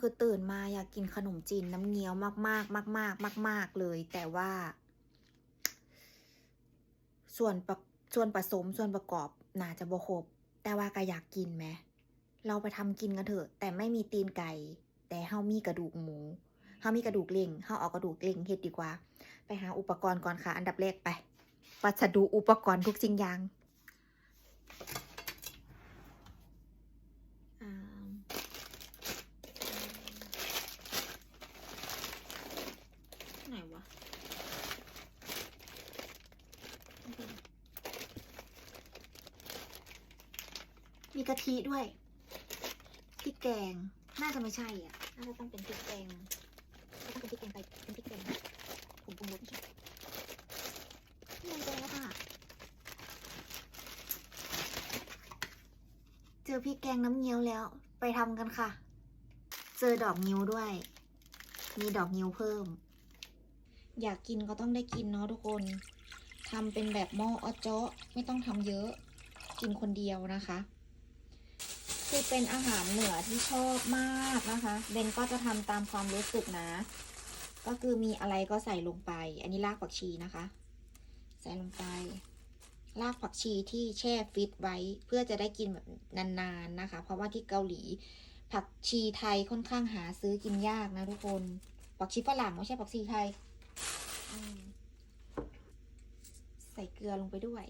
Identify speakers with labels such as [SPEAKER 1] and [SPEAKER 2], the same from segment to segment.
[SPEAKER 1] คือตื่นมาอยากกินขนมจีนน้ำเงี้ยวมากๆมากๆมากๆเลย แต่ว่า ส่วนประส่วนผสมส่วนประกอบน่าจะบ่ครบ แต่ว่าก็อยากกินไหมเราไปทำกินกันเถอะ แต่ไม่มีตีนไก่ แต่เฮามีกระดูกหมูเฮามีกระดูกเล่งเฮาเอากระดูกเล่งเฮ็ดดีกว่า ไปหาอุปกรณ์ก่อนค่ะ อันดับแรกไปวัสดุอุปกรณ์ทุกสิ่งอย่างอ่าไหนวะ มี กะทิด้วยพริกแกง น่าจะไม่ใช่อะ น่าจะต้องเป็นพริกแกงไม่ต้องเป็นพริกแกงไป เป็นพริกแกงผมปรุงรสไม่ใช่นี่แกงแล้วค่ะ เจอพริกแกงน้ำเงี้ยวแล้ว ไปทำกันค่ะ เจอดอกนิ้วด้วย มีดอกนิ้วเพิ่ม อยากกินก็ต้องได้กินเนาะทุกคนทำเป็นแบบหม้ออเจาะไม่ต้องทำเยอะ กินคนเดียวนะคะ คือเป็นอาหารเหนือที่ชอบมากนะคะ เบนก็จะทำตามความรู้สึกนะ ก็คือมีอะไรก็ใส่ลงไป อันนี้รากผักชีนะคะ ใส่ลงไป รากผักชีที่แช่ฟิตไว้ เพื่อจะได้กินแบบนานๆนะคะ เพราะว่าที่เกาหลี ผักชีไทยค่อนข้างหาซื้อกินยากนะทุกคน ผักชีฝรั่งไม่ใช่ผักชีไทยใส่เกลือลงไปด้วย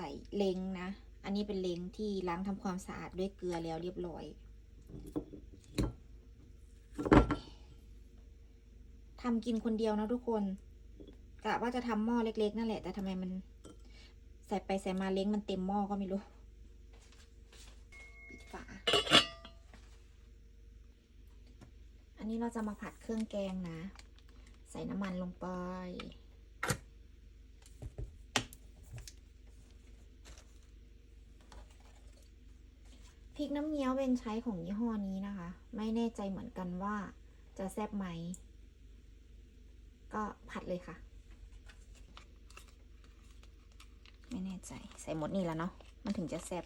[SPEAKER 1] ใส่เล้งนะ อันนี้เป็นเล้งที่ล้างทำความสะอาดด้วยเกลือแล้วเรียบร้อยทำกินคนเดียวนะทุกคนกะว่าจะทำหม้อเล็ก ๆ นั่นแหละ แต่ทำไมมันใส่ไปใส่มาเล้งมันเต็มหม้อก็ไม่รู้ปิดฝาอันนี้เราจะมาผัดเครื่องแกงนะ ใส่น้ำมันลงไป พริกน้ำเงี้ยวเป็นใช้ของยี่ห้อนี้นะคะ ไม่แน่ใจเหมือนกันว่าจะแซ่บไหม ก็ผัดเลยค่ะ ไม่แน่ใจใส่หมดนี่แล้วเนาะมันถึงจะแซ่บ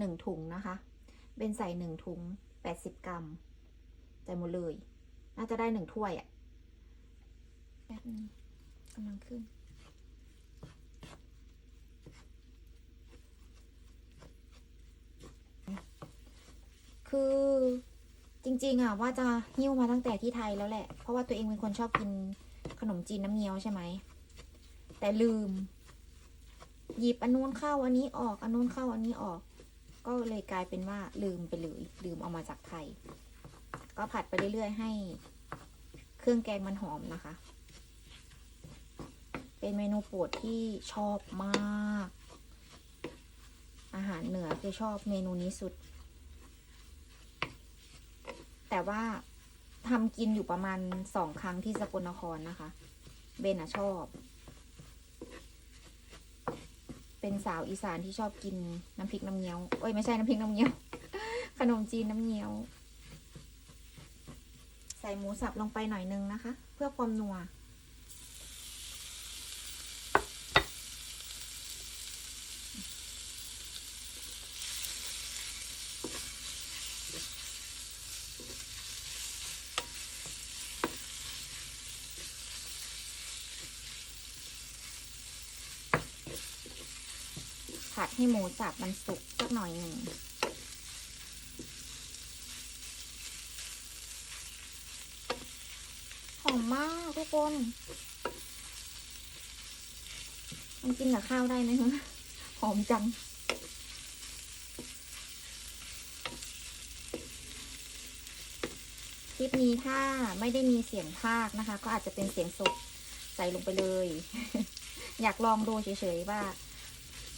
[SPEAKER 1] หนึ่งถุงนะคะ เป็นใส่หนึ่งถุงแปดสิบกรัมใส่หมดเลย น่าจะได้หนึ่งถ้วยอะ่ะแป๊บนึงกำลังขึ้น คือจริงๆอะว่าจะหิ้วมาตั้งแต่ที่ไทยแล้วแหละ เพราะว่าตัวเองเป็นคนชอบกินขนมจีนน้ำเงี้ยวใช่ไหม แต่ลืม หยิบอันนู้นเข้าอันนี้ออก อันนู้นเข้าอันนี้ออก ก็เลยกลายเป็นว่าลืมไปเลยลืมเอามาจากไทย ก็ผัดไปเรื่อยๆ ให้เครื่องแกงมันหอมนะคะ เป็นเมนูโปรดที่ชอบมาก อาหารเหนือคือชอบเมนูนี้สุด แต่ว่าทำกินอยู่ประมาณสองครั้งที่สกลนครนะคะ เบนอะชอบ เป็นสาวอีสานที่ชอบกินน้ำพริกน้ำเงี้ยวเอ้ยไม่ใช่น้ำพริกน้ำเงี้ยว ขนมจีนน้ำเงี้ยว ใส่หมูสับลงไปหน่อยนึงนะคะ เพื่อความนัว ผัดให้หมูสับมันสุกสักหน่อยหนึ่งหอมมากทุกคน มันกินกับข้าวได้ไหมคะหอมจังคลิปนี้ถ้าไม่ได้มีเสียงภาคนะคะ ก็อาจจะเป็นเสียงสดใส่ลงไปเลย อยากลองดูเฉยๆว่า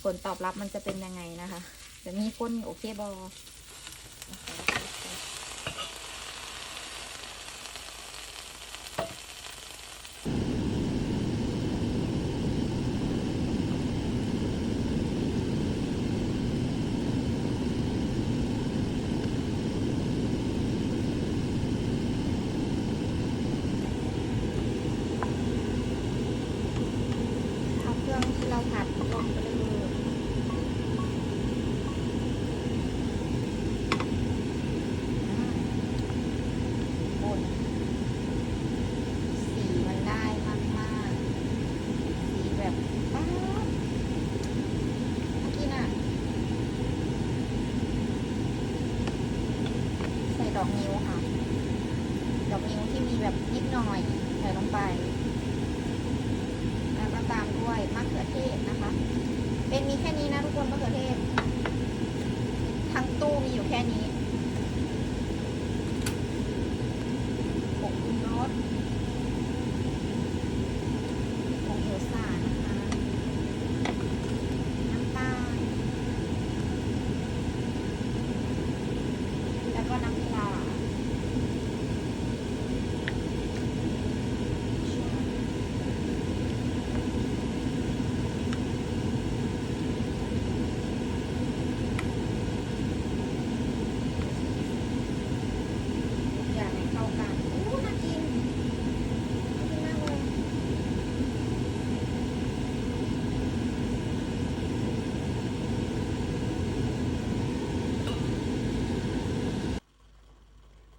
[SPEAKER 1] ผลตอบรับมันจะเป็นยังไงนะคะ จะมีคนโอเคบอ อกนิ้วค่ะ ดอกนิ้วที่มีแบบนิดหน่อยใส่ลงไป แล้วก็ตามด้วยมะเขือเทศนะคะ เป็นมีแค่นี้นะทุกคนมะเขือเทศ ทั้งตู้มีอยู่แค่นี้ผงปรุงรสผงเอลซ่านะคะ น้ำตาล แล้วก็น้ำปลาทุกอย่างให้เข้ากันอู้น่ากิน น่ากินมากเลย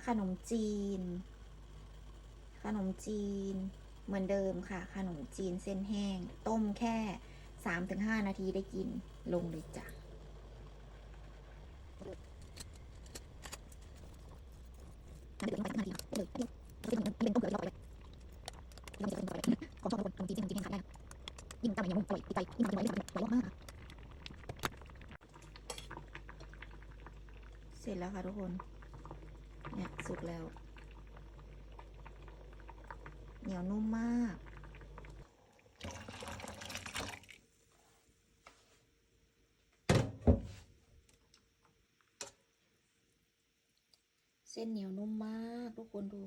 [SPEAKER 1] ขนมจีน ขนมจีน เหมือนเดิมค่ะ ขนมจีนเส้นแห้ง ต้มแค่สามถึงห้านาทีได้กินลงเลยจ้ะน้ำเดือดลงไปสักนาทีเลยเป็นเป็นต้มเกลือรอบเลยยังจะเป็นต่อเลยของชอบคนขนมจีนขนมจีนแห้งขายได้ยิ่งตามอย่างมุ่งอร่อยใจยิ่งทำอร่อยยิ่งทำอร่อยมากค่ะเสร็จแล้วค่ะทุกคน สุกแล้ว เหนียวนุ่มมาก เส้นเหนียวนุ่มมากทุกคนดู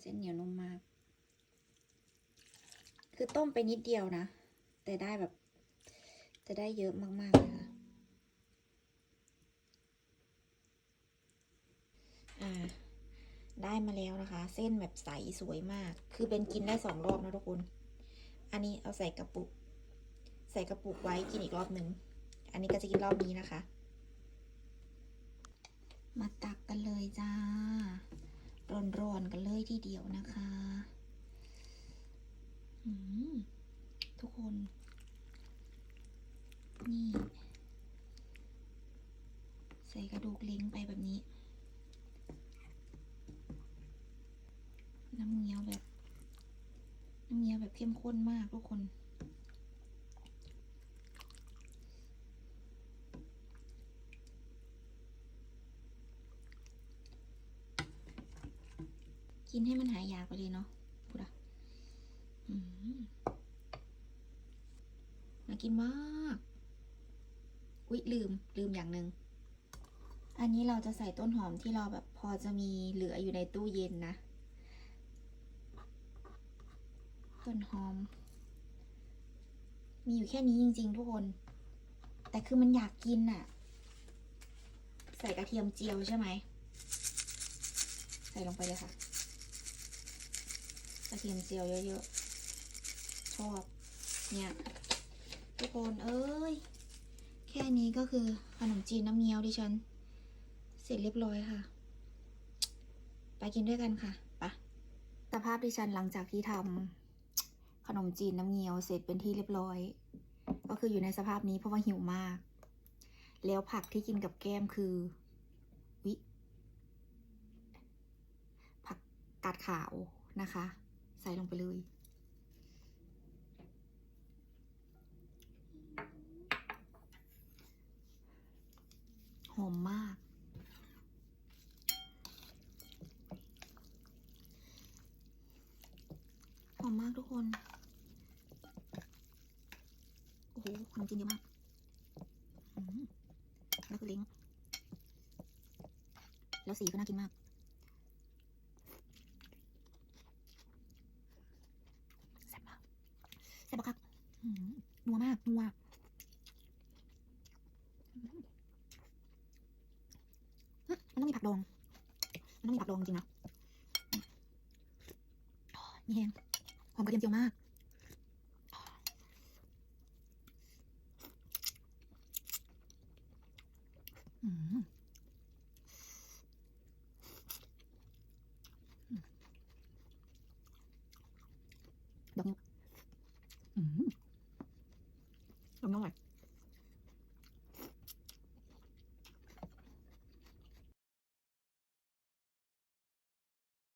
[SPEAKER 1] เส้นเหนียวนุ่มมาก คือต้มไปนิดเดียวนะ แต่ได้แบบ จะได้เยอะมากๆเลยค่ะ อ่า ได้มาแล้วนะคะ เส้นแบบใสสวยมาก คือเป็นกินได้สองรอบนะทุกคน อันนี้เอาใส่กระปุก ใส่กระปุกไว้กินอีกรอบหนึ่ง อันนี้ก็จะกินรอบนี้นะคะ มาตักกันเลยจ้า ร้อนๆกันเลยทีเดียวนะคะทุกคน นี่ ใส่กระดูกเล้งไปแบบนี้ำเงี้ยวแบบ น้ำ เข้มข้นมากทุกคน กินให้มันหายอยากไปเลยเนาะพูดอะอืมน่ากินมาก อุ๊ย ลืม ลืมอย่างหนึ่ง อันนี้เราจะใส่ต้นหอมที่เราแบบพอจะมีเหลืออยู่ในตู้เย็นนะ ต้นหอม มีอยู่แค่นี้จริง ๆ ทุกคน แต่คือมันอยากกินน่ะใส่กระเทียมเจียวใช่ไหม ใส่ลงไปเลยค่ะ กระเทียมเจียวเยอะๆ ชอบ เนี่ย ทุกคนเอ้ย แค่นี้ก็คือขนมจีนน้ำเงี้ยวดิฉัน เสร็จเรียบร้อยค่ะ ไปกินด้วยกันค่ะ ไปะสภาพดิฉันหลังจากที่ทำ ขนมจีนน้ำเงี้ยวเสร็จเป็นที่เรียบร้อย ก็คืออยู่ในสภาพนี้เพราะว่าหิวมาก แล้วผักที่กินกับแก้มคือวิผักกาดขาวนะคะ ใส่ลงไปเลยหอมมาก หอมมากทุกคน ขนมจีนเยอะมากแล้วคือเล้งแล้วสีก็น่ากินมาก แซ่บมากแซ่บปะครับนัวมากนัวมันต้องมีผักดอง มันต้องมีผักดองจริงนะมีแฮงหอมกระเทียมเจียวมาก อื